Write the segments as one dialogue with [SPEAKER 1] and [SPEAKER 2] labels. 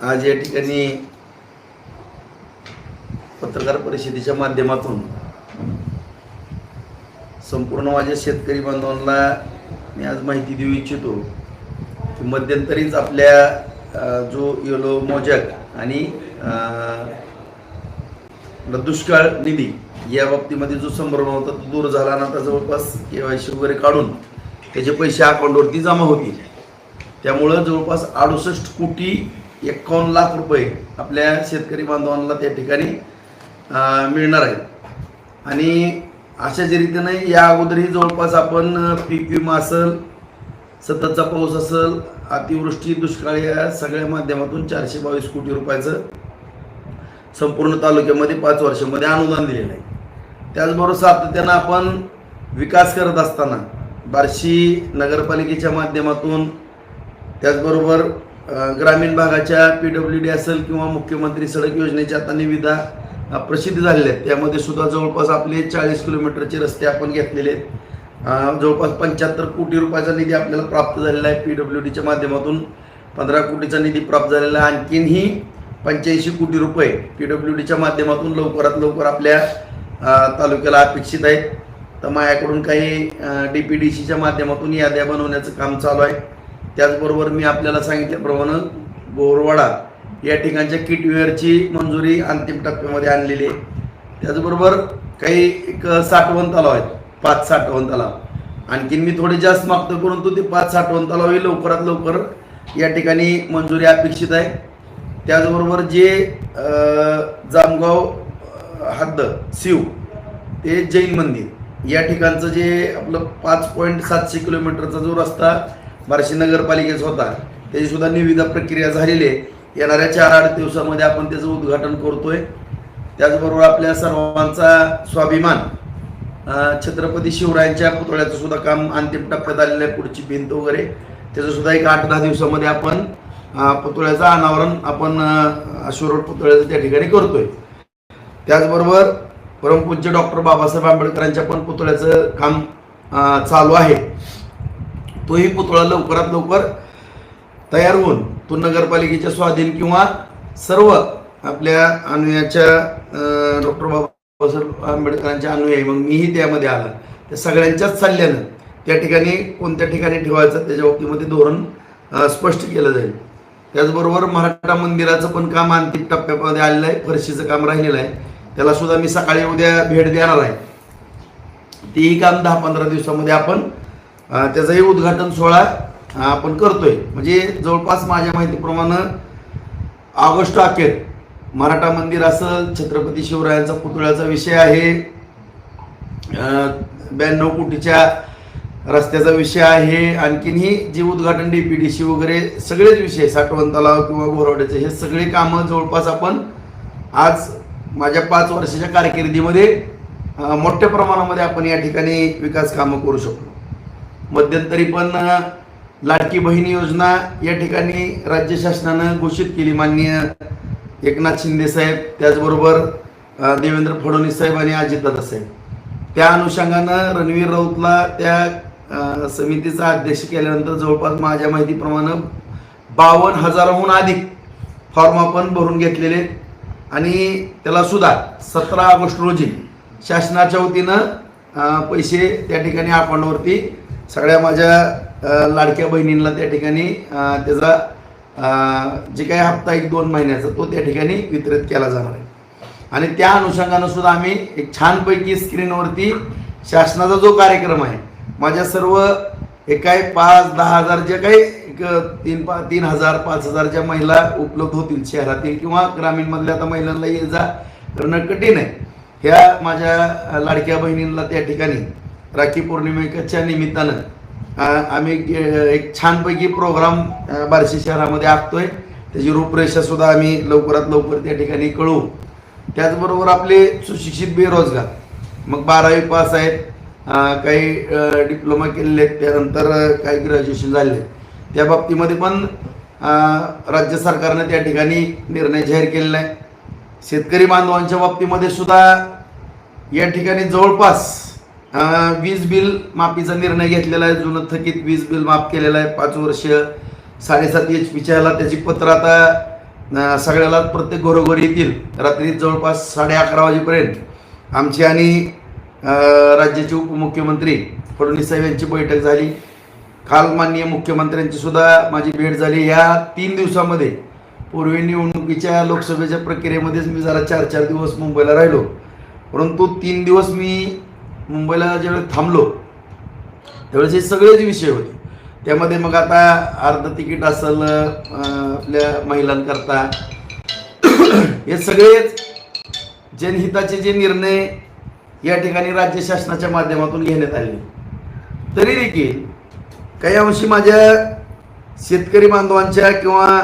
[SPEAKER 1] आज या ठिकाणी पत्रकार परिषदेच्या माध्यमातून संपूर्ण माझ्या शेतकरी बांधवांना मी आज माहिती देऊ इच्छितो की मध्यंतरीच आपल्या जो येलो मोजॅक आणि दुष्काळ निधी या बाबतीमध्ये जो संभ्रम होता तो दूर झाला ना आता जवळपास के वाय सी वगैरे काढून त्याचे पैसे अकाउंटवरती जमा होतील. त्यामुळं जवळपास अडुसष्ट कोटी एकावन्न लाख रुपये आपल्या शेतकरी बांधवांना त्या ठिकाणी मिळणार आहेत. आणि अशाच रीतीने या अगोदरही जवळपास आपण पीक विमा असेल सततचा पाऊस असेल अतिवृष्टी दुष्काळ या सगळ्या माध्यमातून चारशे बावीस कोटी रुपयाचं संपूर्ण तालुक्यामध्ये पाच वर्षामध्ये अनुदान दिलेलं आहे. त्याचबरोबर सातत्यानं आपण विकास करत असताना बार्शी नगरपालिकेच्या माध्यमातून त्याचबरोबर ग्रामीण भागाच्या पी डब्ल्यू डी असेल किंवा मुख्यमंत्री सडक योजनेच्या आता निविदा प्रसिद्ध झालेल्या आहेत. त्यामध्ये सुद्धा जवळपास आपले चाळीस किलोमीटरचे रस्ते आपण घेतलेले आहेत. जवळपास पंच्याहत्तर कोटी रुपयाचा निधी आपल्याला प्राप्त झालेला आहे पी डब्ल्यू डीच्या माध्यमातून. पंधरा कोटीचा निधी प्राप्त झालेला आहे. आणखीनही पंच्याऐंशी कोटी रुपये पी डब्ल्यू डीच्या माध्यमातून लवकरात लवकर आपल्या तालुक्याला अपेक्षित आहेत. तर माझ्याकडून काही डी पी डी सीच्या माध्यमातून याद्या बनवण्याचं काम चालू आहे. त्याचबरोबर मी आपल्याला सांगितल्याप्रमाणे बोरवाडा या ठिकाणच्या किटवेअरची मंजुरी अंतिम टप्प्यामध्ये आणलेली आहे. त्याचबरोबर काही एक साठवण तलाव आहेत पाच साठवण तलाव. आणखीन मी थोडे जास्त मागतो परंतु ते पाच साठवण तलाव हे लवकरात लवकर या ठिकाणी मंजुरी अपेक्षित आहे. त्याचबरोबर जे जामगाव हद्द शिव ते जैन मंदिर या ठिकाणचं जे आपलं पाच पॉईंट सातशे किलोमीटरचा जो रस्ता बार्शी नगरपालिकेचा होता. त्याची सुद्धा निविदा प्रक्रिया झालेली आहे. येणाऱ्या चार आठ दिवसामध्ये आपण त्याचं उद्घाटन करतोय. त्याचबरोबर आपल्या सर्वांचा स्वाभिमान छत्रपती शिवरायांच्या पुतळ्याचं सुद्धा काम अंतिम टप्प्यात आलेलं आहे पुढची भिंत वगैरे. त्याचं सुद्धा एक आठ दहा दिवसामध्ये आपण पुतळ्याचं अनावरण आपण अश्वरोड पुतळ्याचं त्या ठिकाणी करतोय. त्याचबरोबर परमपूज्य डॉक्टर बाबासाहेब आंबेडकरांच्या पण पुतळ्याचं काम चालू आहे. तोही पुतळा लवकरात लवकर तयार होऊन तो नगरपालिकेच्या स्वाधीन किंवा सर्व आपल्या अनुयाच्या डॉक्टर बाबासाहेब आंबेडकरांच्या अनुयायी मग मीही त्यामध्ये आला. त्या सगळ्यांच्याच सल्ल्यानं त्या ठिकाणी कोणत्या ठिकाणी ठेवायचं त्याच्या बाबतीमध्ये धोरण स्पष्ट केलं जाईल. त्याचबरोबर मराठा मंदिराचं पण काम अंतिम टप्प्यामध्ये आलेलं आहे फरशीचं काम राहिलेलं आहे. त्याला सुद्धा मी सकाळी उद्या भेट देणार आहे. तेही काम दहा पंधरा दिवसामध्ये आपण त्याचंही उद्घाटन सोहळा आपण करतोय. म्हणजे जवळपास माझ्या माहितीप्रमाणे ऑगस्ट अखेर मराठा मंदिर असं छत्रपती शिवरायांचा पुतळ्याचा विषय आहे ब्याण्णव कोटीच्या रस्त्याचा विषय आहे आणखीनही जे उद्घाटन डी पी डी सी वगैरे सगळेच विषय साठवण तलाव किंवा घोरवड्याचे हे सगळे कामं जवळपास आपण आज माझ्या पाच वर्षाच्या कारकिर्दीमध्ये मोठ्या प्रमाणामध्ये आपण या ठिकाणी विकास कामं करू शकतो. मध्यंतरी पण लाडकी बहीण योजना या ठिकाणी राज्य शासनानं घोषित केली माननीय एकनाथ शिंदे साहेब त्याचबरोबर देवेंद्र फडणवीस साहेब आणि अजितदादा साहेब. त्या अनुषंगानं रणवीर राऊतला त्या समितीचा अध्यक्ष केल्यानंतर जवळपास माझ्या माहितीप्रमाणे बावन्न हजाराहून अधिक फॉर्म आपण भरून घेतलेले आणि त्याला सुद्धा सतरा ऑगस्ट रोजी शासनाच्या वतीनं पैसे त्या ठिकाणी अकाउंटवरती सगळ्या माझ्या लाडक्या बहिणींना त्या ठिकाणी त्याचा जे काही हप्ता एक दोन महिन्याचा तो त्या ठिकाणी वितरित केला जाणार आहे. आणि त्या अनुषंगानं सुद्धा आम्ही एक छानपैकी स्क्रीनवरती शासनाचा जो कार्यक्रम आहे माझ्या सर्व हे काय पाच दहा हजार ज्या काही एक तीन पा तीन हजार पाच हजारच्या महिला उपलब्ध होतील शहरातील किंवा ग्रामीणमधल्या आता महिलांना ये जा करणं कठीण आहे. ह्या माझ्या लाडक्या बहिणींना त्या ठिकाणी राखी पौर्णिमेच्या निमित्तानं आम्ही एक- एक छानपैकी प्रोग्राम बार्शी शहरामध्ये आखतोय. त्याची रूपरेषा सुद्धा आम्ही लवकरात लवकर त्या ठिकाणी कळवू. त्याचबरोबर आपले सुशिक्षित बेरोजगार मग बारावी पास आहेत काही डिप्लोमा केलेले आहेत त्यानंतर काही ग्रॅज्युएशन झालेले त्या बाबतीमध्ये पण राज्य सरकारनं त्या ठिकाणी निर्णय जाहीर केलेला आहे. शेतकरी बांधवांच्या बाबतीमध्ये सुद्धा या ठिकाणी जवळपास वीज बिल माफीचा निर्णय घेतलेला आहे. जुनं थकीत वीज बिल माफ केलेलं आहे. पाच वर्ष साडेसात एच पीच्या ह्याला त्याची पत्र आता सगळ्याला प्रत्येक घरोघरी येतील. रात्री जवळपास साडे अकरा वाजेपर्यंत आमची आणि राज्याचे उपमुख्यमंत्री फडणवीस साहेब यांची बैठक झाली. काल माननीय मुख्यमंत्र्यांची सुद्धा माझी भेट झाली. या तीन दिवसामध्ये पूर्वी निवडणुकीच्या लोकसभेच्या प्रक्रियेमध्येच मी जरा चार चार दिवस मुंबईला राहिलो. परंतु तीन दिवस मी मुंबईला ज्यावेळेस थांबलो त्यावेळेस हे सगळेच विषय होते त्यामध्ये मग आता अर्ध तिकीट असेल आपल्या महिलांकरता हे सगळेच जनहिताचे जे निर्णय या ठिकाणी राज्य शासनाच्या माध्यमातून घेण्यात आले. तरी देखील काही अंशी माझ्या शेतकरी बांधवांच्या किंवा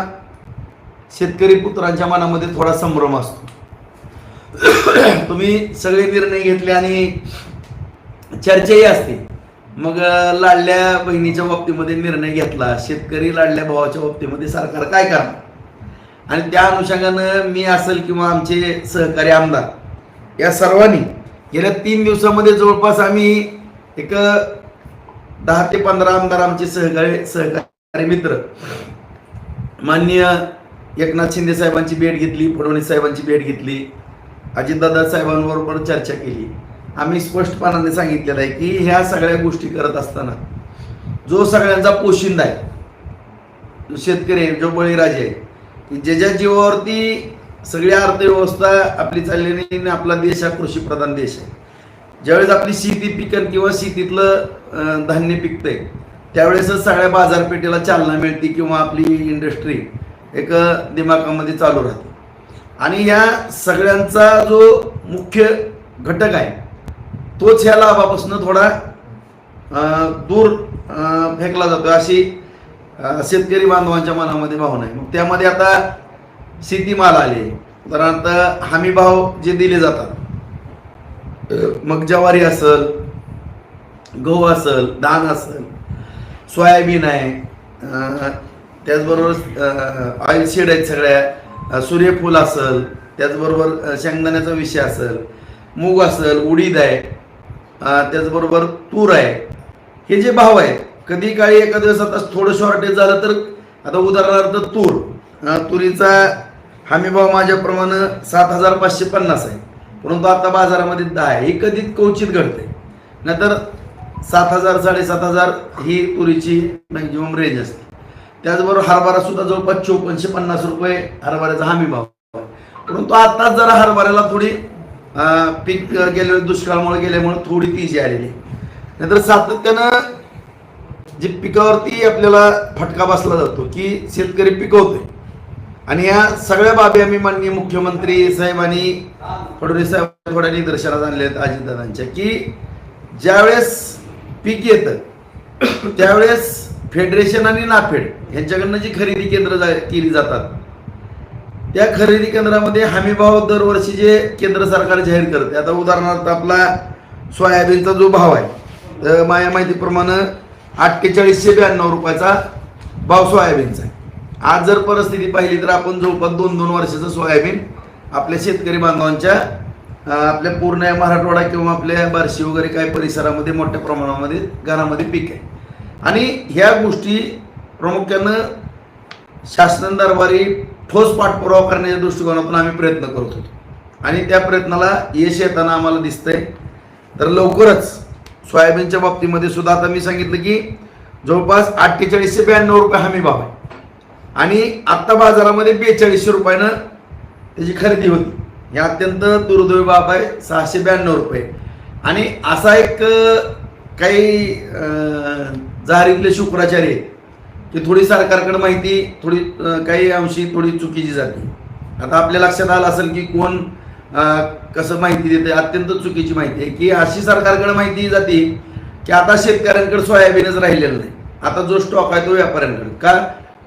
[SPEAKER 1] शेतकरी पुत्रांच्या मनामध्ये थोडा संभ्रम असतो. तुम्ही सगळे निर्णय घेतले आणि चर्चाही असते. मग लाडल्या बहिणीच्या बाबतीमध्ये निर्णय घेतला. शेतकरी लाडल्या भावाच्या बाबतीमध्ये सरकार काय करणार? आणि त्या अनुषंगानं मी असेल किंवा आमचे सहकारी आमदार या सर्वांनी गेल्या तीन दिवसामध्ये जवळपास आम्ही एक दहा ते पंधरा आमदार आमचे सहकारी सहकारी मित्र माननीय एकनाथ शिंदे साहेबांची भेट घेतली फडणवीस साहेबांची भेट घेतली अजितदादा साहेबांबरोबर चर्चा केली. आम्ही स्पष्टपणाने सांगितलेलं आहे की ह्या सगळ्या गोष्टी करत असताना जो सगळ्यांचा पोशिंदा आहे जो शेतकरी आहे जो बळीराजे आहे की ज्याच्या जीवावरती सगळी अर्थव्यवस्था आपली चाललेली आणि आपला देश हा कृषीप्रधान देश आहे. ज्यावेळेस आपली शेती पिकन किंवा शेतीतलं धान्य पिकतंय त्यावेळेसच सगळ्या बाजारपेठेला चालना मिळते किंवा आपली इंडस्ट्री एक दिमागामध्ये चालू राहते. आणि ह्या सगळ्यांचा जो मुख्य घटक आहे तोच ह्या लाभापासून थोडा दूर फेकला जातो अशी शेतकरी बांधवांच्या मनामध्ये भावना आहे. मग त्यामध्ये आता शेतीमाल आले. उदाहरणार्थ हमी भाव जे दिले जातात मग ज्वारी असल गहू असल धान असल सोयाबीन आहे त्याचबरोबर ऑइल सीड आहेत सगळ्या सूर्यफूल असल त्याचबरोबर शेंगदाण्याचा विषय असेल मूग असेल उडीद आहे त्याचबरोबर तूर आहे. हे जे भाव आहेत कधी काळी एका दिवसात आता थोडं शॉर्टेज झालं तर आता उदाहरणार्थ तूर. तुरीचा हमीभाव माझ्याप्रमाणे सात हजार पाचशे पन्नास आहे. परंतु आता बाजारामध्ये दहा आहे. हे कधी कवचित घडते. नाहीतर सात हजार साडेसात हजार ही तुरीची मॅक्झिमम रेंज असते. त्याचबरोबर हरभरा सुद्धा जवळपास चोपन्नशे पन्नास रुपये हरभऱ्याचा हमी भाव परंतु आताच जरा हरभऱ्याला थोडी पीक गेले दुष्काळामुळे गेल्यामुळे थोडी तेजी आलेली. नंतर सातत्यानं जी पिकावरती आपल्याला फटका बसला जातो की शेतकरी पिकवतोय. आणि या सगळ्या बाबी आम्ही माननीय मुख्यमंत्री साहेबांनी आणि फडणवीस साहेब थोड्या निदर्शनात आणल्या आहेत अजितदादांच्या की ज्यावेळेस पीक येतं त्यावेळेस फेडरेशन आणि नाफेड यांच्याकडनं जी खरेदी केंद्र जा- केली जातात त्या खरेदी केंद्रामध्ये हमीभाव दरवर्षी जे केंद्र सरकार जाहीर करते. आता उदाहरणार्थ आपला सोयाबीनचा जो भाव आहे तर माझ्या माहितीप्रमाणे अठ्ठेचाळीसशे ब्याण्णव रुपयाचा भाव सोयाबीनचा आहे. आज जर परिस्थिती पाहिली तर आपण जवळपास दोन दोन वर्षाचं सोयाबीन आपल्या शेतकरी बांधवांच्या आपल्या पूर्ण या मराठवाडा किंवा आपल्या बार्शी वगैरे काही परिसरामध्ये मोठ्या प्रमाणामध्ये घरामध्ये पीक आहे. आणि ह्या गोष्टी प्रामुख्यानं शासन दरबारी ठोस पाठपुरावा करण्याच्या दृष्टिकोनातून आम्ही प्रयत्न करत होतो. आणि त्या प्रयत्नाला यश येताना आम्हाला दिसतंय. तर लवकरच सोयाबीनच्या बाबतीमध्ये सुद्धा आता मी सांगितलं की जवळपास अठ्ठेचाळीसशे ब्याण्णव रुपये हमी भाव आहे. आणि आत्ता बाजारामध्ये बेचाळीसशे रुपयानं त्याची खरेदी होती. हे अत्यंत दुर्दैवी बाब आहे सहाशे ब्याण्णव रुपये. आणि असा एक काही अं, शुक्राचारी शुक्राचार्य ती थोडी सरकारकडे माहिती थोडी काही अंशी थोडी चुकीची जाते. आता आपल्या लक्षात आलं असेल की कोण कसं माहिती देते अत्यंत चुकीची माहिती आहे. की अशी सरकारकडे माहिती जाते की आता शेतकऱ्यांकडे सोयाबीनच राहिलेलं नाही. आता जो स्टॉक आहे तो व्यापाऱ्यांकडे. का?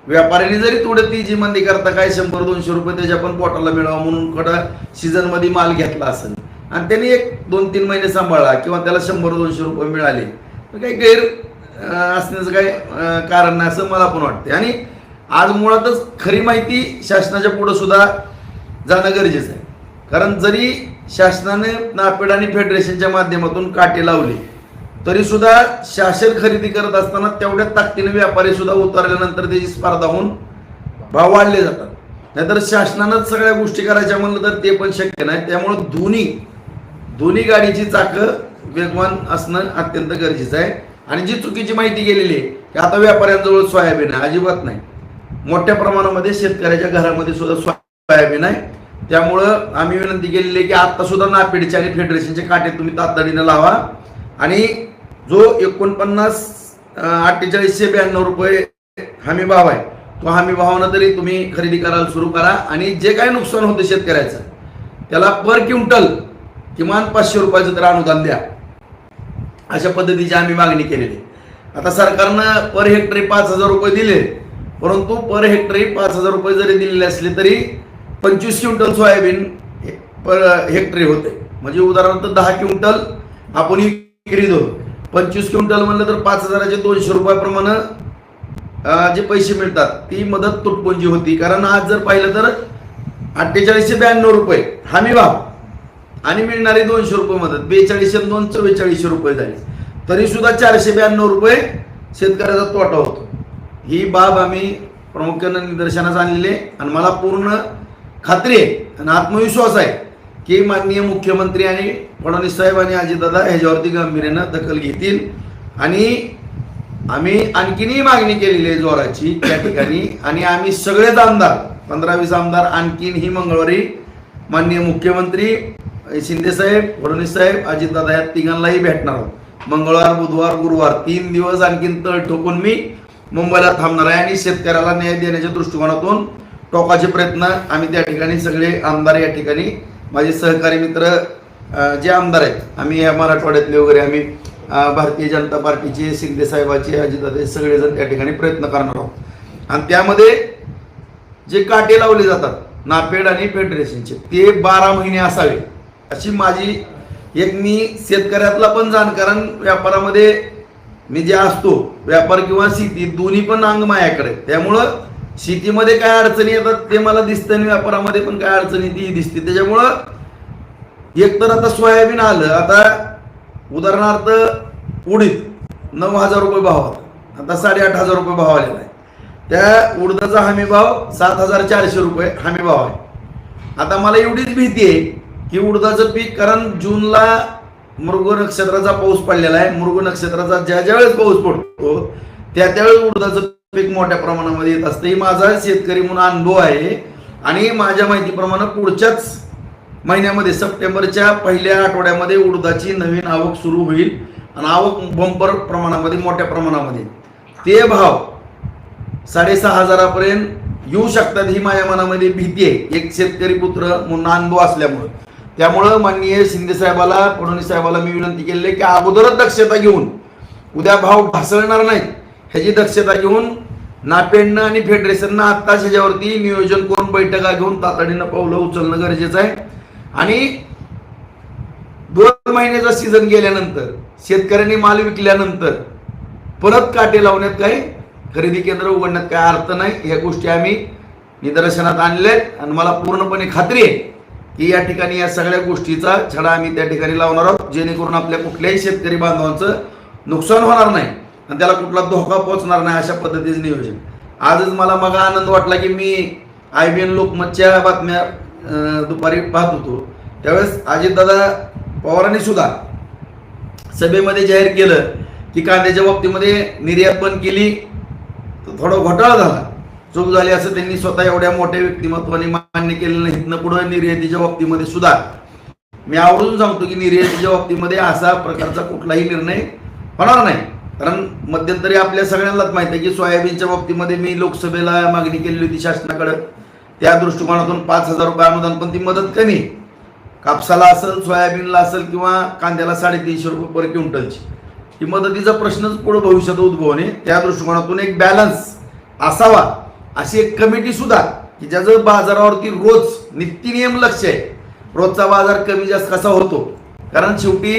[SPEAKER 1] व्यापाऱ्यांनी जरी थोडं ती जी मंदी करता काय शंभर दोनशे रुपये त्याच्या पण पोटाला मिळावा म्हणून कडा सीझनमध्ये माल घेतला असेल. आणि त्यांनी एक दोन तीन महिने सांभाळला किंवा त्याला शंभर दोनशे रुपये मिळाले. तर काही गैर असण्याचं काही कारण नाही असं मला पण वाटते आणि आज मुळातच खरी माहिती शासनाच्या पुढं सुद्धा जाणं गरजेचं आहे. कारण जरी शासनाने नापेड आणि फेडरेशनच्या माध्यमातून काटे लावले तरी सुद्धा शासन खरेदी करत असताना तेवढ्या ताकदीने व्यापारी सुद्धा उतरल्यानंतर त्याची स्पर्धा होऊन भाव वाढले जातात. नाहीतर शासनानंच सगळ्या गोष्टी करायच्या म्हणलं तर ते पण शक्य नाही. त्यामुळं दोन्ही दोन्ही गाडीची चाकं वेगवान असणं अत्यंत गरजेचं आहे. आणि जी चुकीची माहिती गेलेली आहे की आता व्यापाऱ्यांजवळ सोयाबीन आहे अजिबात नाही. मोठ्या प्रमाणामध्ये शेतकऱ्याच्या घरामध्ये सुद्धा सोयाबीन आहे. त्यामुळं आम्ही विनंती केलेली आहे की आता सुद्धा नापेडचे आणि फेडरेशनचे काटे तुम्ही तातडीनं लावा. आणि जो एकोणपन्नास अठ्ठेचाळीसशे ब्याण्णव रुपये हमी भाव आहे तो हमी भावानं तरी तुम्ही खरेदी करायला सुरू करा. आणि जे काही नुकसान होतं शेतकऱ्याचं त्याला पर क्विंटल किमान पाचशे रुपयाचं तर अनुदान द्या. अशा पद्धतीची आम्ही मागणी केलेली आता सरकारनं पर हेक्टरी पाच हजार रुपये दिले परंतु पर हेक्टरी पाच हजार रुपये जरी दिलेले असले तरी पंचवीस क्विंटल सोयाबीन हे- पर हेक्टरी होते. म्हणजे उदाहरणार्थ दहा क्विंटल आपण विक्री देऊ पंचवीस क्विंटल म्हणलं तर पाच हजाराचे दोनशे रुपयाप्रमाणे जे पैसे मिळतात ती मदत तुटपुंजी होती. कारण आज जर पाहिलं तर अठ्ठेचाळीसशे ब्याण्णव रुपये हमी भाव. आणि मिळणारी दोनशे रुपये मदत. बेचाळीसशे आणि दोन चव्वेचाळीसशे रुपये झाली. तरी सुद्धा चारशे ब्याण्णव रुपये शेतकऱ्याचा तोटा होतो. ही बाब आम्ही प्रामुख्यानं निदर्शनास आणलेली आहे. आणि मला पूर्ण खात्री आहे आणि आत्मविश्वास आहे की माननीय मुख्यमंत्री आणि फडणवीस साहेब आणि अजितदादा ह्याच्यावरती गांभीर्यानं दखल घेतील. आणि आम्ही आणखीनही मागणी केलेली आहे जोराची त्या ठिकाणी. आणि आम्ही सगळेच आमदार पंधरा वीस आमदार आणखीनही मंगळवारी माननीय मुख्यमंत्री शिंदे साहेब फडणवीस साहेब अजितदादा या तिघांनाही भेटणार आहोत. मंगळवार बुधवार गुरुवार तीन दिवस आणखीन तळ ठोकून मी मुंबईला थांबणार आहे आणि शेतकऱ्याला न्याय देण्याच्या दृष्टिकोनातून टोकाचे प्रयत्न आम्ही त्या ठिकाणी सगळे आमदार या ठिकाणी माझे सहकारी मित्र जे आमदार आहेत आम्ही या मराठवाड्यातले वगैरे आम्ही भारतीय जनता पार्टीचे शिंदे साहेबाचे अजितदादा सगळेजण त्या ठिकाणी प्रयत्न करणार आहोत. आणि त्यामध्ये जे काटे लावले जातात नापेड आणि फेडरेशनचे ते बारा महिने असावे. अशी माझी एक मी शेतकऱ्यातला पण जाणकारण व्यापारामध्ये मी जे असतो व्यापार किंवा शेती दोन्ही पण अंग माझ्याकडे. त्यामुळं शेतीमध्ये काय अडचणी येतात ते मला दिसतं आणि व्यापारामध्ये पण काय अडचणी ती दिसते त्याच्यामुळं एक तर आता सोयाबीन आलं. आता उदाहरणार्थ उडीद नऊ हजार रुपये भाव होता. आता साडेआठ हजार रुपये भाव आलेला आहे. त्या उडदाचा हमी भाव सात हजार चारशे रुपये हमी भाव आहे. आता मला एवढीच भीती आहे हे उडदाचं पीक कारण जूनला मृग नक्षत्राचा पाऊस पडलेला आहे. मृग नक्षत्राचा ज्या ज्या वेळेस पाऊस पडतो त्या त्यावेळेस उडदाचं पीक मोठ्या प्रमाणामध्ये येत असतं. ही माझा शेतकरी म्हणून अनुभव आहे. आणि माझ्या माहितीप्रमाणे पुढच्याच महिन्यामध्ये सप्टेंबरच्या पहिल्या आठवड्यामध्ये उडदाची नवीन आवक सुरू होईल. आणि आवक बंपर प्रमाणामध्ये मोठ्या प्रमाणामध्ये. ते भाव साडेसहा हजारापर्यंत येऊ शकतात ही माझ्या मनामध्ये भीती आहे. एक शेतकरी पुत्र म्हणून अनुभव असल्यामुळं. त्यामुळं माननीय शिंदे साहेबाला फडणवीस साहेबाला मी विनंती केलेली आहे की अगोदरच दक्षता घेऊन उद्या भाव ढासळणार नाहीत ह्याची दक्षता घेऊन नापेडनं आणि फेडरेशननं आत्ताच ह्याच्यावरती नियोजन करून बैठका घेऊन तातडीनं पावलं उचलणं गरजेचं आहे. आणि दोन महिन्याचा सीझन गेल्यानंतर शेतकऱ्यांनी माल विकल्यानंतर परत काटे लावण्यात काही खरेदी केंद्र उघडण्यात काय अर्थ नाही ह्या गोष्टी आम्ही निदर्शनात आणल्या आहेत आणि मला पूर्णपणे खात्री आहे. की या ठिकाणी या सगळ्या गोष्टीचा छडा आम्ही त्या ठिकाणी लावणार आहोत. जेणेकरून आपल्या कुठल्याही शेतकरी बांधवांचं नुकसान होणार नाही आणि त्याला कुठला धोका पोहोचणार नाही अशा पद्धतीचं नियोजन. आजच मला मग आनंद वाटला की मी आय बी एन लोकमतच्या बातम्या दुपारी पाहत होतो. त्यावेळेस अजितदादा पवारांनी सुद्धा सभेमध्ये जाहीर केलं की कांद्याच्या बाबतीमध्ये निर्यात बंद केली. तर थोडा घोटाळा झाला. चूक झाली असं त्यांनी स्वतः एवढ्या मोठ्या व्यक्तिमत्वाने मान्य केलेलं नाही. इथनं पुढं निर्यातीच्या बाबतीमध्ये सुद्धा. मी आवडून सांगतो की निर्यातीच्या बाबतीमध्ये असा प्रकारचा कुठलाही निर्णय होणार नाही. कारण मध्यंतरी आपल्या सगळ्यांनाच माहिती आहे की सोयाबीनच्या बाबतीमध्ये मी लोकसभेला मागणी केलेली होती शासनाकडे. त्या दृष्टिकोनातून पाच हजार रुपये अनुदान पण ती मदत कमी. कापसाला असेल सोयाबीनला असेल किंवा कांद्याला साडेतीनशे रुपये पर क्विंटलची. ही मदतीचा प्रश्नच पुढे भविष्यात उद्भवणे त्या दृष्टिकोनातून एक बॅलन्स असावा. अशी एक कमिटी सुद्धा की ज्याचं बाजारावरती रोज नित्यनियम लक्ष आहे. रोजचा बाजार कमी जास्त कसा होतो? कारण शेवटी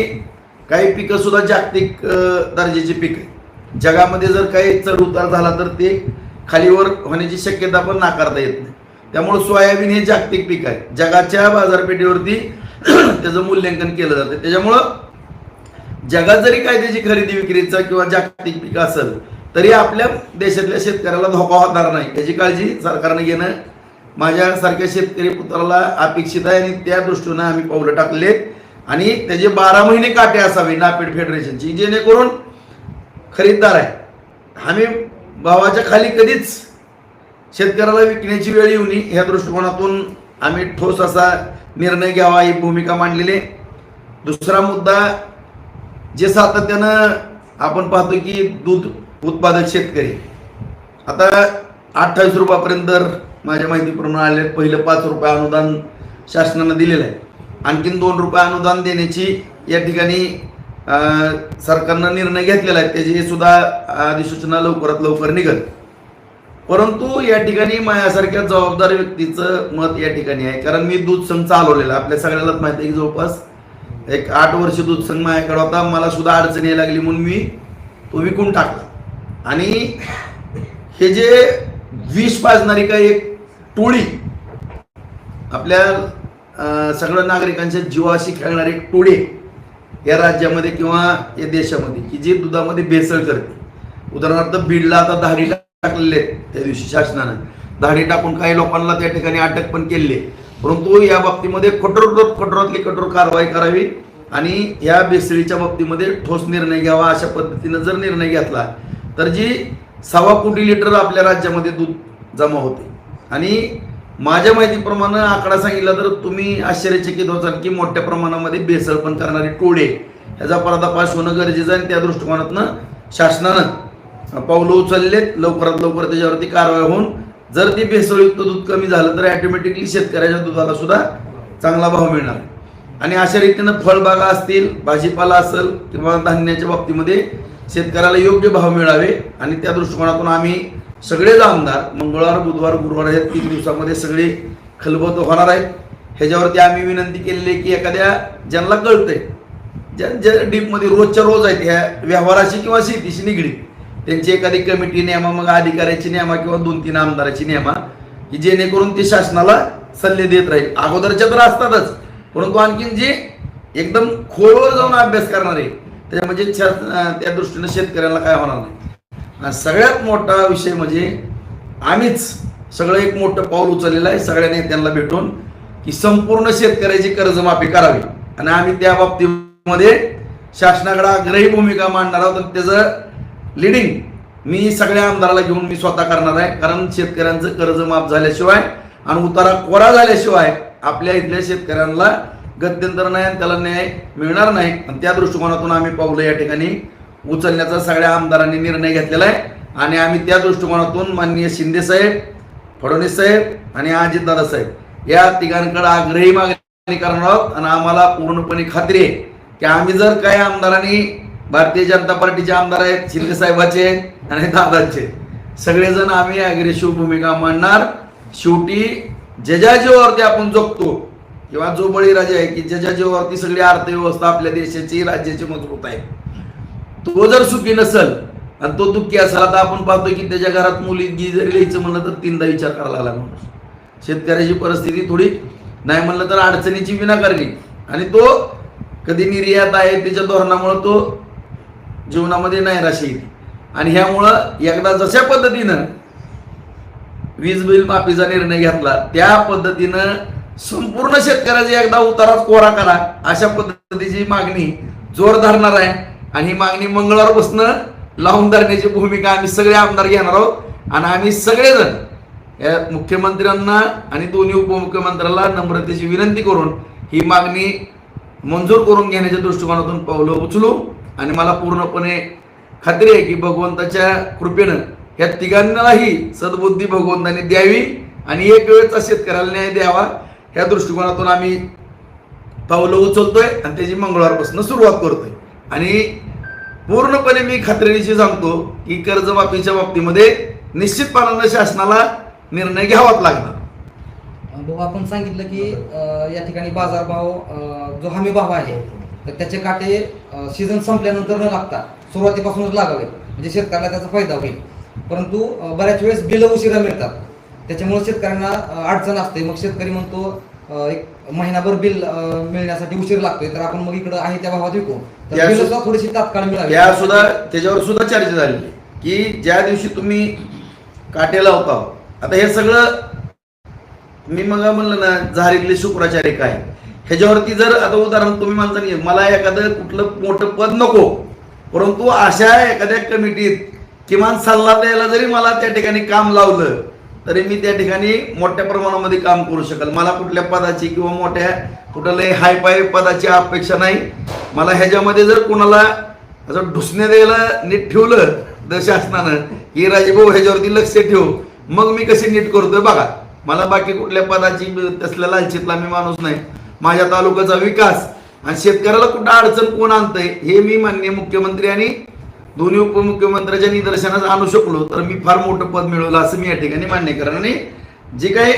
[SPEAKER 1] काही पिकं सुद्धा जागतिक दर्जाची पीक आहे जगामध्ये जर काही चढ उतार झाला तर ते खालीवर होण्याची शक्यता पण नाकारता येत नाही. त्यामुळे सोयाबीन हे जागतिक पीक आहे. जगाच्या बाजारपेठेवरती त्याचं मूल्यांकन केलं जातं. त्याच्यामुळं जगात जरी काय त्याची खरेदी विक्रीचा किंवा जागतिक पीक असेल तरी आपल्या देशातल्या शेतकऱ्याला धोका होणार नाही. याची काळजी सरकारने घेणं माझ्यासारख्या शेतकरी पुत्राला अपेक्षित आहे आणि त्या दृष्टीनं आम्ही पावलं टाकले आणि त्याचे बारा महिने काटे असावे नापेड फेडरेशनची. जेणेकरून खरीददार आहे. आम्ही भावाच्या खाली कधीच शेतकऱ्याला विकण्याची वेळ येऊ नये. ह्या दृष्टिकोनातून आम्ही ठोस असा निर्णय घ्यावा ही भूमिका मांडलेली दुसरा मुद्दा जे सातत्यानं आपण पाहतो की दूध उत्पादक शेतकरी. आता अठ्ठावीस रुपयापर्यंत दर माझ्या माहितीप्रमाणे आले पहिलं पाच रुपये अनुदान शासनानं दिलेलं आहे. आणखीन दोन रुपये अनुदान देण्याची या ठिकाणी सरकारनं निर्णय घेतलेला आहे. त्याची सुद्धा अधिसूचना लवकरात लवकर निघत परंतु या ठिकाणी माझ्यासारख्या जबाबदार व्यक्तीचं मत या ठिकाणी आहे. कारण मी दूध संघ चालवलेला आपल्या सगळ्यालाच माहिती आहे की जवळपास एक आठ वर्ष दूध संघ माझ्याकडे होता. मला सुद्धा अडचण यायला लागली म्हणून मी तो विकून टाकला. आणि हे जे विष पाजणारी काही एक टोळी आपल्या सगळ्या नागरिकांच्या जीवाशी खेळणारी एक टोळी या राज्यामध्ये किंवा या देशामध्ये की जी दुधामध्ये भेसळ करते. उदाहरणार्थ बीडला आता धाडी टाकलेले आहेत त्या दिवशी शासनानं. धाडी टाकून काही लोकांना त्या ठिकाणी अटक पण केली आहे. परंतु या बाबतीमध्ये कठोर कठोरातली कठोर कारवाई करावी आणि या बेसळीच्या बाबतीमध्ये ठोस निर्णय घ्यावा अशा पद्धतीनं जर निर्णय घेतला तर जी सव्वा कोटी लिटर आपल्या राज्यामध्ये दूध जमा होते. आणि माझ्या माहितीप्रमाणे आकडा सांगितला तर तुम्ही आश्चर्यचकित होताल की मोठ्या प्रमाणामध्ये भेसळ पण करणारे टोळे ह्याचा पर्दापाश होणं गरजेचं आहे आणि त्या दृष्टिकोनातनं शासनानं पावलं उचललेत. लवकरात लवकर त्याच्यावरती कारवाई होऊन जर ती भेसळयुक्त दूध कमी झालं तर ॲटोमॅटिकली शेतकऱ्याच्या दुधाला सुद्धा चांगला भाव मिळणार. आणि अशा रीतीनं फळबागा असतील भाजीपाला असेल किंवा धान्याच्या बाबतीमध्ये शेतकऱ्याला योग्य भाव मिळावे आणि त्या दृष्टिकोनातून आम्ही सगळेच आमदार मंगळवार बुधवार गुरुवार या तीन दिवसामध्ये सगळे खलबत होणार आहेत. ह्याच्यावरती आम्ही विनंती केलेली आहे की एखाद्या ज्यांना कळतंय ज्या ज्या डीपमध्ये रोजच्या रोज आहेत ह्या व्यवहाराशी किंवा शेतीशी निगडीत त्यांची एखादी कमिटी नेमा मग अधिकाऱ्याची नेमा किंवा दोन तीन आमदाराची नेमा की जेणेकरून ते शासनाला सल्ले देत राहील. अगोदरच्या तर असतातच परंतु आणखीन जे एकदम खोलवर जाऊन अभ्यास करणारे त्या म्हणजे त्या दृष्टीनं शेतकऱ्यांना काय होणार नाही. सगळ्यात मोठा विषय म्हणजे आम्हीच सगळं एक मोठं पाऊल उचललेलं आहे सगळ्या नेत्यांना भेटून की संपूर्ण शेतकऱ्याची कर्जमाफी करावी. आणि आम्ही त्या बाबतीमध्ये शासनाकडे आग्रही भूमिका मांडणार आहोत आणि त्याचं लिडिंग मी सगळ्या आमदाराला घेऊन मी स्वतः करणार आहे. कारण शेतकऱ्यांचं कर्ज माफ झाल्याशिवाय आणि उतारा कोरा झाल्याशिवाय आपल्या इथल्या शेतकऱ्यांना गत्यंतर नाही आणि त्याला न्याय मिळणार नाही. आणि त्या दृष्टिकोनातून आम्ही पावलं या ठिकाणी उचलण्याचा सगळ्या आमदारांनी निर्णय घेतलेला आहे. आणि आम्ही त्या दृष्टिकोनातून माननीय शिंदे साहेब फडणवीस साहेब आणि अजितदादा साहेब या तिघांकडे आग्रही मागणी करणार आहोत. आणि आम्हाला पूर्णपणे खात्री आहे की आम्ही जर काही आमदारांनी भारतीय जनता पार्टीचे आमदार आहेत शिंदे साहेबाचे आणि दादांचे सगळेजण आम्ही अग्रेसिव्ह भूमिका मांडणार. शेवटी जजाजीवरती आपण जगतो किंवा जो बळीराजा आहे की ज्याच्या जीवावरती सगळी अर्थव्यवस्था आपल्या देशाची राज्याची मजबूत आहे. तो जर सुखी नसल आणि तो दुःखी असेल आता आपण पाहतो की त्याच्या घरात मुलगी जरी लिहायचं म्हणलं तर तीनदा विचार करायला लागला म्हणून शेतकऱ्याची परिस्थिती थोडी नाही म्हणलं तर अडचणीची विनाकारणी आणि तो कधी निर्यात आहे त्याच्या धोरणामुळं तो जीवनामध्ये नाही राशी आणि ह्यामुळं एकदा जशा पद्धतीनं वीज बिल माफीचा निर्णय घेतला त्या पद्धतीनं संपूर्ण शेतकऱ्याची एकदा उतारात कोरा करा. अशा पद्धतीची मागणी जोर धरणार आहे. आणि ही मागणी मंगळवारपासून लावून धरण्याची भूमिका आम्ही सगळे आमदार घेणार आहोत. आणि आम्ही सगळेजण या मुख्यमंत्र्यांना आणि दोन्ही उपमुख्यमंत्र्यांना नम्रतेची विनंती करून ही मागणी मंजूर करून घेण्याच्या दृष्टिकोनातून पावलं उचलू. आणि मला पूर्णपणे खात्री आहे की भगवंताच्या कृपेनं या तिघांनाही सद्बुद्धी भगवंताने द्यावी. आणि एक वेळचा शेतकऱ्याला न्याय द्यावा. या दृष्टिकोनातून आम्ही पावलं उचलतोय आणि त्याची मंगळवारपासून सुरुवात करतोय. आणि पूर्णपणे मी खात्रीनिशी सांगतो की कर्जमाफीच्या बाबतीमध्ये निश्चितपणानं शासनाला निर्णय घ्यावाच लागणार.
[SPEAKER 2] भाऊ आपण सांगितलं की या ठिकाणी बाजारभाव जो हमी भाव आहे तर त्याचे काटे सीझन संपल्यानंतर न लागता सुरुवातीपासूनच लागावेत. म्हणजे शेतकऱ्याला त्याचा फायदा होईल. परंतु बऱ्याच वेळेस बिलं उशिरा मिळतात. त्याच्यामुळे शेतकऱ्यांना अडचण असते. मग शेतकरी म्हणतो एक महिनाभर बिल मिळण्यासाठी उशीर लागतोय तर आपण मग इकडे आहे त्या भावात विकू. तर
[SPEAKER 1] या
[SPEAKER 2] बिलं
[SPEAKER 1] सु-
[SPEAKER 2] सुद्धा थोडीशी तात्काळ मिळावी.
[SPEAKER 1] या सुद्धा त्याच्यावर सुद्धा चर्चा झालेली की ज्या दिवशी तुम्ही काटे लावता आता हे सगळं मी मग म्हणलं ना झारीतले शुक्राचार्य काय? ह्याच्यावरती जर आता उदाहरण तुम्ही म्हणता नाही मला एखादं कुठलं मोठं पद नको परंतु अशा एखाद्या कमिटीत किमान सल्ला द्यायला जरी मला त्या ठिकाणी काम लावलं तरी मी त्या ठिकाणी मोठ्या प्रमाणामध्ये काम करू शकेल. मला कुठल्या पदाची किंवा मोठ्या कुठल्याही हाय पाय पदाची अपेक्षा नाही. मला ह्याच्यामध्ये जर कोणाला असं ढुसणे द्यायला नीट ठेवलं तर शासनानं की राजेभाऊ ह्याच्यावरती लक्ष ठेव. मग मी कशी नीट करतोय बघा. मला बाकी कुठल्या पदाची तसल्या लालचीतला मी माणूस नाही. माझ्या तालुक्याचा विकास आणि शेतकऱ्याला कुठं अडचण कोण आणतंय हे मी मान्य मुख्यमंत्री आणि दोन्ही उपमुख्यमंत्र्याच्या निदर्शनास आणू शकलो तर मी फार मोठं पद मिळवलं असं मी या ठिकाणी मान्य करेन. आणि जे काही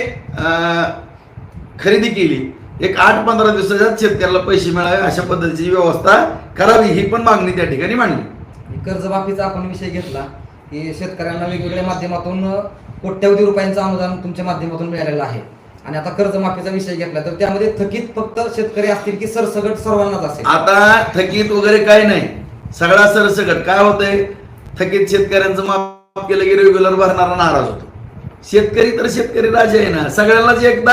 [SPEAKER 1] खरेदी केली एक आठ पंधरा दिवसाच्यात शेतकऱ्याला पैसे मिळावे अशा पद्धतीची व्यवस्था करावी ही पण मागणी त्या ठिकाणी मांडली.
[SPEAKER 2] कर्जमाफीचा आपण विषय घेतला की शेतकऱ्यांना वेगवेगळ्या माध्यमातून कोट्यवधी रुपयांचं अनुदान तुमच्या माध्यमातून मिळालेलं आहे. आणि आता कर्जमाफीचा विषय घेतला तर त्यामध्ये थकीत फक्त शेतकरी असतील की सरसगट सर्वांनाच असेल?
[SPEAKER 1] आता थकीत वगैरे काय नाही. सगळा सरसकट. काय होतंय? थकीत शेतकऱ्यांचं माफ केलं की रेग्युलर भरणारा नाराज होतो. शेतकरी तर शेतकरी राजा आहे ना. सगळ्यांनाच एकदा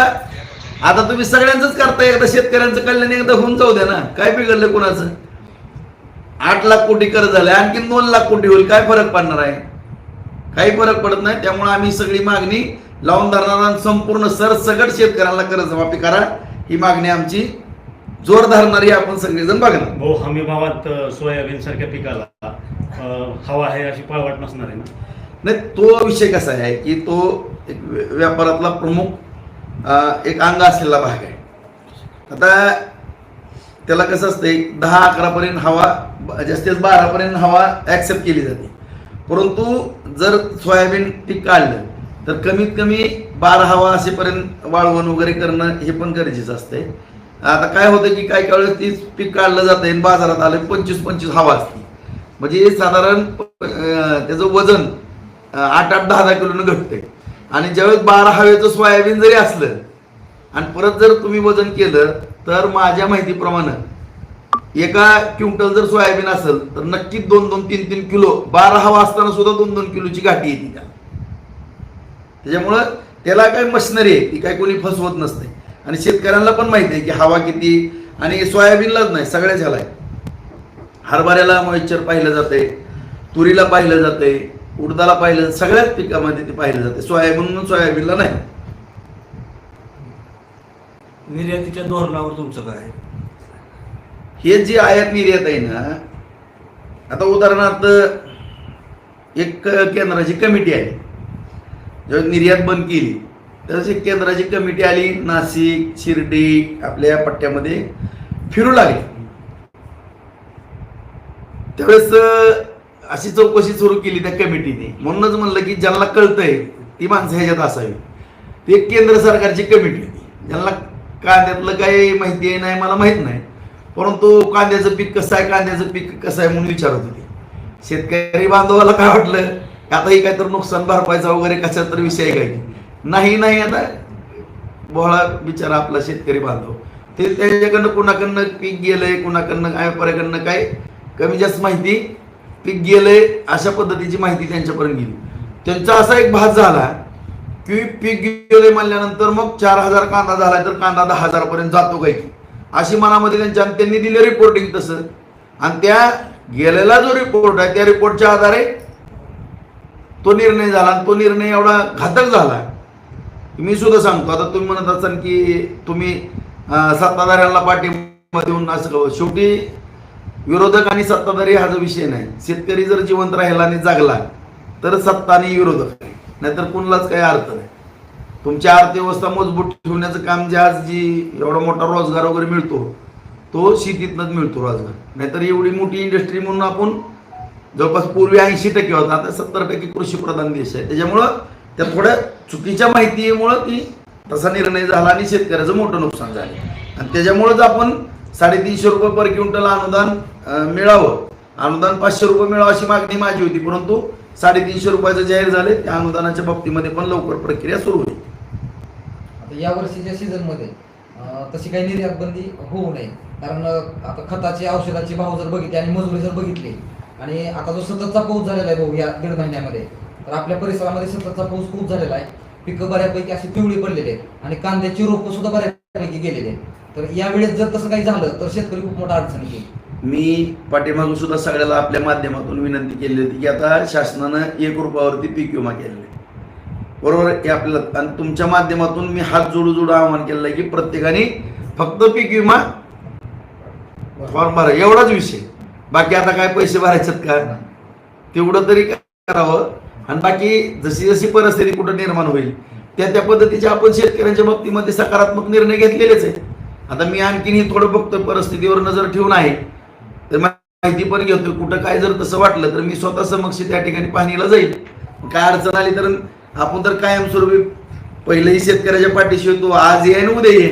[SPEAKER 1] आता तुम्ही सगळ्यांचंच करताय एकदा शेतकऱ्यांचं कल्याण एकदा होऊन जाऊ द्या ना. काय बिघडलं कोणाचं? आठ लाख कोटी कर्ज झालं आणखी दोन लाख कोटी होईल. काय फरक पडणार आहे? काही फरक पडत नाही. त्यामुळे आम्ही सगळी मागणी लावून धरणारा संपूर्ण सरसगट शेतकऱ्यांना कर्जमाफी करा. ही मागणी आमची जोर धरणारी आपण सगळेजण बघणार.
[SPEAKER 3] भाऊ हमी भावात सोयाबीन सारख्या पिकाला हवा आहे अशी पळवाट नसणार आहे ना?
[SPEAKER 1] नाही तो विषय कसा आहे की तो एक व्य- व्यापारातला प्रमुख एक अंग असलेला भाग आहे. आता त्याला कसं असतंय दहा अकरापर्यंत हवा जास्तीत बारापर्यंत हवा ॲक्सेप्ट केली जाते. परंतु जर सोयाबीन पीक काढलं तर कमीत कमी बारा हवा असेपर्यंत वाळवण वगैरे करणं हे पण गरजेचं असतंय. आता काय होतं की काही काय वेळेस तीच पीक काढलं जातं आणि बाजारात आलं पंचवीस पंचवीस हवा असते. म्हणजे साधारण त्याचं वजन आठ आठ दहा दहा किलोनं घटतंय. आणि ज्यावेळेस बारा हवेचं सोयाबीन जरी असलं आणि परत जर तुम्ही वजन केलं तर माझ्या माहितीप्रमाणे एका क्विंटल जर सोयाबीन असेल तर नक्कीच दोन दोन तीन तीन किलो बारा हवा असताना सुद्धा दोन दोन किलोची गाठी येते त्या. त्याच्यामुळं त्याला काय मशिनरी आहे ती काय कोणी फसवत नसते. आणि शेतकऱ्यांना पण माहिती आहे की हवा किती आणि सोयाबीनलाच नाही सगळ्याच ह्याला आहे. हरभऱ्याला मॉइश्चर पाहिलं जाते तुरीला पाहिलं जाते उडदाला पाहिलं सगळ्याच पिकामध्ये ते पाहिलं जाते सोयाबीन म्हणून सोयाबीनला नाही.
[SPEAKER 4] निर्यातीच्या धोरणावर तुमचं काय आहे?
[SPEAKER 1] हे जे आयात निर्यात आहे ना आता उदाहरणार्थ एक केंद्राची कमिटी आली जेव्हा निर्यात बंद केली. त्यावेळेस एक केंद्राची कमिटी आली नाशिक शिर्डी आपल्या या पट्ट्यामध्ये फिरू लागली. त्यावेळेस अशी चौकशी सुरू केली त्या कमिटीने. म्हणूनच म्हणलं की ज्यांना कळतंय ती माणसं ह्याच्यात असावी. ती एक केंद्र सरकारची कमिटी होती ज्यांना कांद्यातलं काही माहिती आहे नाही मला माहीत नाही. परंतु कांद्याचं पीक कसं आहे कांद्याचं पीक कसं आहे म्हणून विचारत होते. शेतकरी बांधवाला काय वाटलं? आता ही काहीतरी नुकसान भरपायचा वगैरे कशा तर विषय आहे नाही नाही आता. बोळा बिचारा आपला शेतकरी बांधव. ते त्याच्याकडनं कुणाकडनं पीक गेलंय कुणाकडनं काय पर्याकडनं काय कमी जास्त माहिती पीक गेलंय अशा पद्धतीची माहिती त्यांच्यापर्यंत गेली. त्यांचा असा एक भाग झाला की पीक गेले म्हणल्यानंतर मग चार हजार कांदा झाला तर कांदा दहा हजारपर्यंत जातो काही अशी मनामध्ये त्यांच्या आणि त्यांनी दिले रिपोर्टिंग तसं. आणि त्या गेलेला जो रिपोर्ट आहे त्या रिपोर्टच्या आधारे तो निर्णय झाला. आणि तो निर्णय एवढा घातक झाला मी सुद्धा सांगतो आता तुम्ही म्हणत असाल की तुम्ही सत्ताधाऱ्यांना पाठिंबा देऊन असं शेवटी विरोधक आणि सत्ताधारी हा जो विषय नाही. शेतकरी जर जिवंत राहिला आणि जागला तर सत्ता आणि विरोधक नाहीतर कुणालाच काही अर्थ नाही. तुमची अर्थव्यवस्था मजबूत ठेवण्याचं काम जे आज जी एवढा मोठा रोजगार वगैरे मिळतो तो शेतीतनंच मिळतो रोजगार. नाहीतर एवढी मोठी इंडस्ट्री म्हणून आपण जवळपास पूर्वी ऐंशी टक्के होता. आता सत्तर टक्के कृषी प्रधान देश आहे. त्याच्यामुळं त्या थोड्या चुकीच्या माहितीमुळं ती तसा निर्णय झाला आणि शेतकऱ्याचं मोठं नुकसान झालं. आणि त्याच्यामुळंच आपण साडेतीनशे रुपये पर क्विंटल अनुदान मिळावं. अनुदान पाचशे रुपये मिळावं अशी मागणी माझी होती परंतु साडेतीनशे रुपयाचं जाहीर झाले त्या अनुदानाच्या बाबतीमध्ये पण लवकर प्रक्रिया सुरू होईल.
[SPEAKER 2] आता या वर्षीच्या सीझनमध्ये तशी काही निर्यात बंदी होऊ नये. कारण आता खताची औषधाची भाव जर बघितले आणि मजुरी जर बघितली आणि आता जो सततचा पाऊस झालेला आहे भाऊ या दीड महिन्यामध्ये तर आपल्या परिसरामध्ये सततचा पाऊस खूप झालेला आहे. पिकं बऱ्यापैकी अशी पिवळी पडलेली आहेत आणि कांद्याची रोपं सुद्धा बऱ्यापैकी गेलेली आहेत. तर यावेळेस जर तसं काही झालं तर शेतकरी खूप मोठा अडचण येईल.
[SPEAKER 1] मी पाठीमागून सुद्धा सगळ्याला आपल्या माध्यमातून विनंती केली होती की आता शासनानं एक रुपयावरती पीक विमा केलेला आहे. बरोबर हे आपल्याला आणि तुमच्या माध्यमातून मी हात जोडू जोडू आवाहन केलेलं आहे की प्रत्येकाने फक्त पीक विमा फॉर्म भरा. एवढाच विषय. बाकी आता काय पैसे भरायचेत का? तेवढं तरी करावं. आणि बाकी जशी जशी परिस्थिती कुठं निर्माण होईल त्या त्या पद्धतीचे आपण शेतकऱ्यांच्या बाबतीमध्ये सकारात्मक निर्णय घेतलेलेच आहेत. आता मी आणखीनही थोडं बघतो परिस्थितीवर नजर ठेवून आहे. तर माहिती पण घेतो कुठं काय जर तसं वाटलं तर मी स्वतः समक्ष त्या ठिकाणी पाहणीला जाईल. काय अडचण आली तर आपण तर कायमस्वरूपी पहिलेही शेतकऱ्याच्या पाठीशी होतो आज ये आणि उद्या ये